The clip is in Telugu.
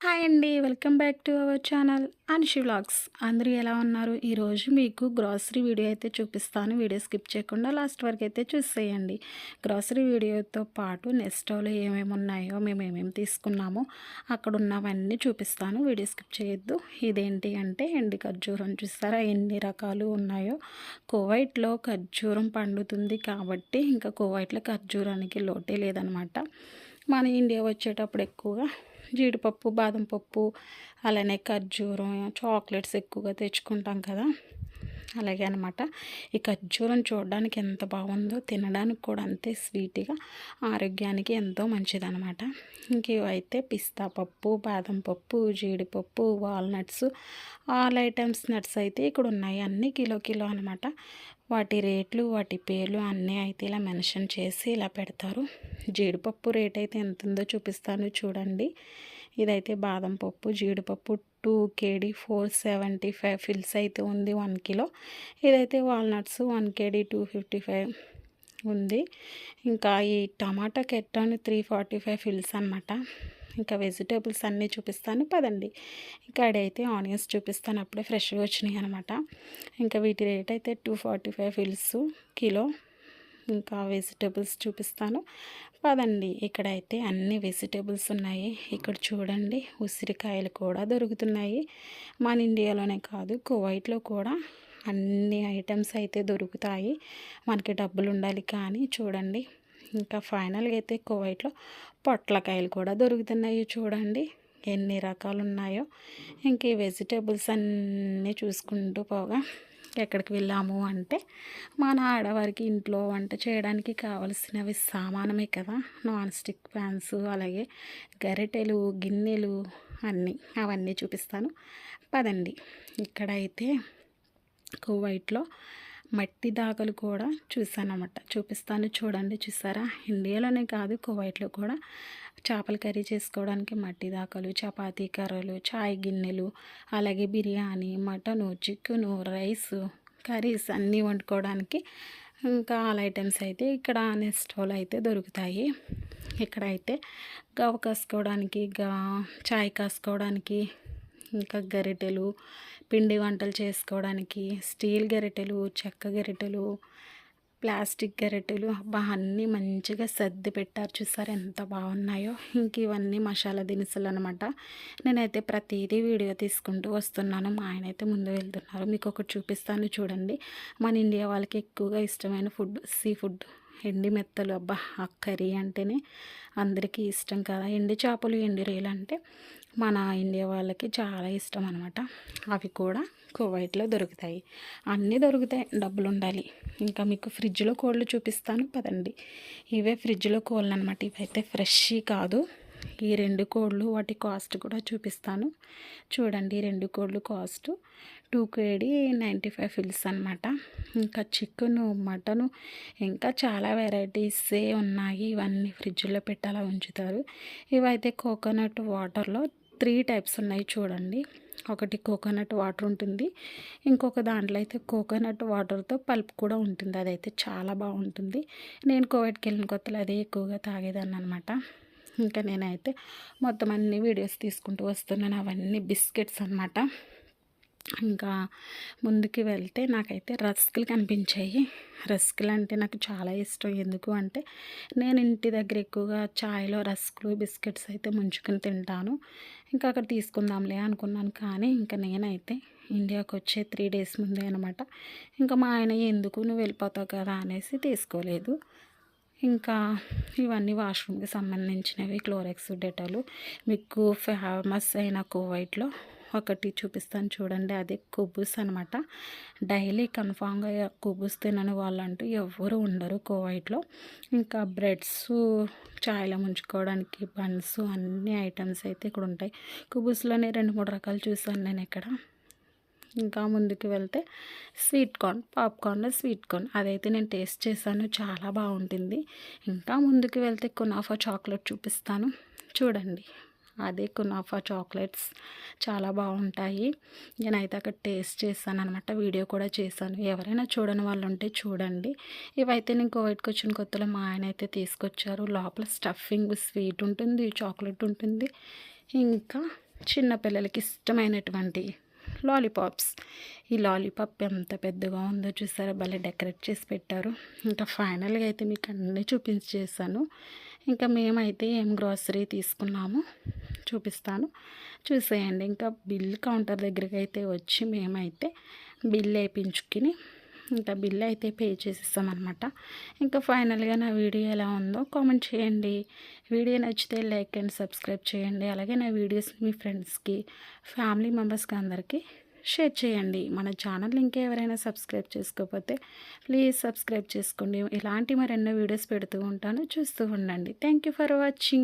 హాయ్ అండి welcome back to our channel Anishi vlogs. అందరూ ఎలా ఉన్నారు? ఈరోజు మీకు గ్రాసరీ వీడియో అయితే చూపిస్తాను. వీడియో స్కిప్ చేయకుండా లాస్ట్ వరకు అయితే చూసేయండి. గ్రాసరీ వీడియోతో పాటు నెస్టోలో ఏమేమి ఉన్నాయో మేము ఏమేమి తీసుకున్నామో అక్కడ ఉన్నవన్నీ చూపిస్తాను. వీడియో స్కిప్ చేయొద్దు. ఇదేంటి అంటే ఎండి ఖర్జూరం. చూస్తారా? ఎన్ని రకాలు ఉన్నాయో. కువైట్లో ఖర్జూరం పండుతుంది కాబట్టి ఇంకా కువైట్లో ఖర్జూరానికి లోటే లేదనమాట. మన ఇండియా వచ్చేటప్పుడు ఎక్కువగా జీడిపప్పు బాదం పప్పు అలానే ఖర్జూరం చాక్లెట్స్ ఎక్కువగా తెచ్చుకుంటాం కదా. అలాగే అనమాట ఈ ఖర్జూరం చూడడానికి ఎంత బాగుందో తినడానికి కూడా అంతే స్వీట్గా ఆరోగ్యానికి ఎంతో మంచిదనమాట ఇంకేవైతే పిస్తా పప్పు బాదం పప్పు జీడిపప్పు వాల్నట్స్ ఆల్ ఐటమ్స్ నట్స్ అయితే ఇక్కడ ఉన్నాయి అన్నీ కిలో కిలో అనమాట వాటి రేట్లు వాటి పేర్లు అన్నీ అయితే ఇలా మెన్షన్ చేసి ఇలా పెడతారు. జీడిపప్పు రేట్ అయితే ఎంత ఉందో చూపిస్తాను చూడండి. ఇదైతే బాదం పప్పు జీడిపప్పు two KD four seventy five fils అయితే ఉంది వన్ కిలో. ఇదైతే walnuts one KD two fifty five ఉంది. ఇంకా ఈ టమాటా కెట్టాను త్రీ ఫార్టీ ఫైవ్ ఫిల్స్ అనమాట ఇంకా వెజిటేబుల్స్ అన్నీ చూపిస్తాను. పదండి. ఇంకా అడైతే ఆనియన్స్ చూపిస్తాను. అప్పుడే ఫ్రెష్గా వచ్చినాయి అనమాట ఇంకా వీటి రేట్ అయితే టూ ఫార్టీ ఫైవ్ ఫిల్స్ కిలో. ఇంకా వెజిటేబుల్స్ చూపిస్తాను. పదండి. ఇక్కడైతే అన్ని వెజిటేబుల్స్ ఉన్నాయి. ఇక్కడ చూడండి. ఉసిరికాయలు కూడా దొరుకుతున్నాయి. మన ఇండియాలోనే కాదు కువైట్లో కూడా అన్ని ఐటమ్స్ అయితే దొరుకుతాయి. మనకి డబ్బులు ఉండాలి కానీ చూడండి. ఇంకా ఫైనల్గా అయితే కువైట్లో పొట్లకాయలు కూడా దొరుకుతున్నాయి చూడండి. ఎన్ని రకాలు ఉన్నాయో ఇంక ఈ వెజిటేబుల్స్ అన్నీ చూసుకుంటూ పోగా ఎక్కడికి వెళ్ళాము అంటే మన ఆడవారికి ఇంట్లో వంట చేయడానికి కావలసినవి సామానమే కదా. నాన్ స్టిక్ ప్యాన్స్ అలాగే గరిటెలు గిన్నెలు అన్నీ. అవన్నీ చూపిస్తాను. పదండి. ఇక్కడైతే కువైట్లో మట్టి దాకలు కూడా చూసానమాట చూపిస్తాను చూడండి చూసారా? ఇండియాలోనే కాదు కువైట్లో కూడా చేపల కర్రీ చేసుకోవడానికి మట్టి దాకలు చపాతీ కర్రలు చాయ్ గిన్నెలు అలాగే biryani mutton chicken rice curries అన్నీ వండుకోవడానికి ఇంకా ఆల్ ఐటమ్స్ అయితే ఇక్కడ నెస్టోలు అయితే దొరుకుతాయి. ఇక్కడైతే గవ కాసుకోవడానికి గా చాయ్ కాసుకోవడానికి ఇంకా గరిటెలు పిండి వంటలు చేసుకోవడానికి స్టీల్ గరిటెలు చెక్క గరిటెలు ప్లాస్టిక్ గరిటెలు. అబ్బా అన్నీ మంచిగా సర్ది పెట్టారు చూసారు ఎంత బాగున్నాయో. ఇంక ఇవన్నీ మసాలా దినుసులు అనమాట నేనైతే ప్రతిదీ వీడియో తీసుకుంటూ వస్తున్నాను. మా ఆయన అయితే ముందు వెళ్తున్నారు. మీకు ఒకటి చూపిస్తాను చూడండి. మన ఇండియా వాళ్ళకి ఎక్కువగా ఇష్టమైన ఫుడ్ సీ ఫుడ్ ఎండి మెత్తలు. అబ్బా ఆ కర్రీ అంటేనే అందరికీ ఇష్టం కదా. ఎండి చేపలు ఎండి రొయ్యలు అంటే మన ఇండియా వాళ్ళకి చాలా ఇష్టం అనమాట అవి కూడా కువైట్లో దొరుకుతాయి. అన్నీ దొరుకుతాయి. డబ్బులు ఉండాలి. ఇంకా మీకు ఫ్రిడ్జ్లో కోళ్ళు చూపిస్తాను. పదండి. ఇవే ఫ్రిడ్జ్లో కోళ్ళు అనమాట ఇవైతే ఫ్రెష్ కాదు. ఈ రెండు కోళ్ళు వాటి కాస్ట్ కూడా చూపిస్తాను. చూడండి రెండు కోళ్ళు cost. Two KD ninety five fils అనమాట ఇంకా చికెను మటను ఇంకా చాలా వెరైటీసే ఉన్నాయి. ఇవన్నీ ఫ్రిడ్జ్లో పెట్టాలా ఉంచుతారు. ఇవైతే కోకోనట్ వాటర్లో త్రీ టైప్స్ ఉన్నాయి చూడండి. ఒకటి కోకోనట్ వాటర్ ఉంటుంది. ఇంకొక దాంట్లో అయితే కోకోనట్ వాటర్తో పల్ప్ కూడా ఉంటుంది. అదైతే చాలా బాగుంటుంది. నేను కోవిడ్కి వెళ్ళిన కొత్తలో అదే ఎక్కువగా తాగేదాన్ని అనమాట ఇంకా నేనైతే మొత్తం అన్ని వీడియోస్ తీసుకుంటూ వస్తున్నాను. అవన్నీ బిస్కెట్స్ అనమాట ఇంకా ముందుకు వెళ్తే నాకైతే రస్కులు కనిపించాయి. రస్కులు అంటే నాకు చాలా ఇష్టం. ఎందుకు అంటే నేను ఇంటి దగ్గర ఎక్కువగా చాయ్లో రస్కులు బిస్కెట్స్ అయితే ముంచుకుని తింటాను. ఇంకా అక్కడ తీసుకుందాంలే అనుకున్నాను కానీ ఇంకా నేనైతే ఇండియాకి వచ్చే త్రీ డేస్ ముందే అనమాట ఇంకా మా ఆయన ఎందుకు నువ్వు వెళ్ళిపోతావు కదా? అనేసి తీసుకోలేదు. ఇంకా ఇవన్నీ వాష్రూమ్కి సంబంధించినవి క్లోరెక్స్ డెటాలు. మీకు ఫేమస్ అయిన కోవైట్లో ఒకటి చూపిస్తాను చూడండి అదే కుబుస్ అనమాట డైలీ కన్ఫామ్గా కుబుస్ తినని వాళ్ళంటూ ఎవరు ఉండరు కోవైట్లో. ఇంకా బ్రెడ్స్ చాయ్లో ముంచుకోవడానికి బన్స్ అన్ని ఐటమ్స్ అయితే ఇక్కడ ఉంటాయి కుబుస్లోనే రెండు మూడు రకాలు చూసాను నేను ఇక్కడ. ఇంకా ముందుకు వెళ్తే స్వీట్ కార్న్ పాప్కార్న్లో స్వీట్ కార్న్. అదైతే నేను టేస్ట్ చేశాను చాలా బాగుంటుంది. ఇంకా ముందుకు వెళ్తే కునాఫా చాక్లెట్ చూపిస్తాను. చూడండి అదే కునాఫా చాక్లెట్స్ చాలా బాగుంటాయి. నేనైతే అక్కడ టేస్ట్ చేశాను అనమాట వీడియో కూడా చేశాను. ఎవరైనా చూడని వాళ్ళు ఉంటే చూడండి. ఇవైతే నేను కోవిడ్కి వచ్చిన కొత్తలో మా ఆయన అయితే తీసుకొచ్చారు. లోపల స్టఫింగ్ స్వీట్ ఉంటుంది చాక్లెట్ ఉంటుంది. ఇంకా చిన్నపిల్లలకి ఇష్టమైనటువంటి లాలీపాప్స్. ఈ లాలీపాప్ ఎంత పెద్దగా ఉందో చూసారా? భలే డెకరేట్ చేసి పెట్టారు. ఇంకా ఫైనల్గా అయితే మీకు అన్నీ చూపించేసాను ఇంకా మేమైతే ఏం గ్రాసరీ తీసుకున్నాము చూపిస్తాను. చూసేయండి. ఇంకా బిల్ కౌంటర్ దగ్గరికి అయితే వచ్చి మేమైతే బిల్ వేయించుకుని ఇంకా బిల్ అయితే పే చేసేస్తామన్నమాట. ఇంకా ఫైనల్గా నా వీడియో ఎలా ఉందో కామెంట్ చేయండి. వీడియో నచ్చితే లైక్ అండ్ సబ్స్క్రైబ్ చేయండి. అలాగే నా వీడియోస్ మీ ఫ్రెండ్స్కి ఫ్యామిలీ మెంబర్స్కి అందరికీ షేర్ చేయండి. మన ఛానల్ ఇంకా ఎవరైనా సబ్స్క్రైబ్ చేసుకోకపోతే ప్లీజ్ సబ్స్క్రైబ్ చేసుకోండి. ఇలాంటి మరెన్నో వీడియోస్ పెడుతూ ఉంటాను. చూస్తూ ఉండండి. Thank you for watching.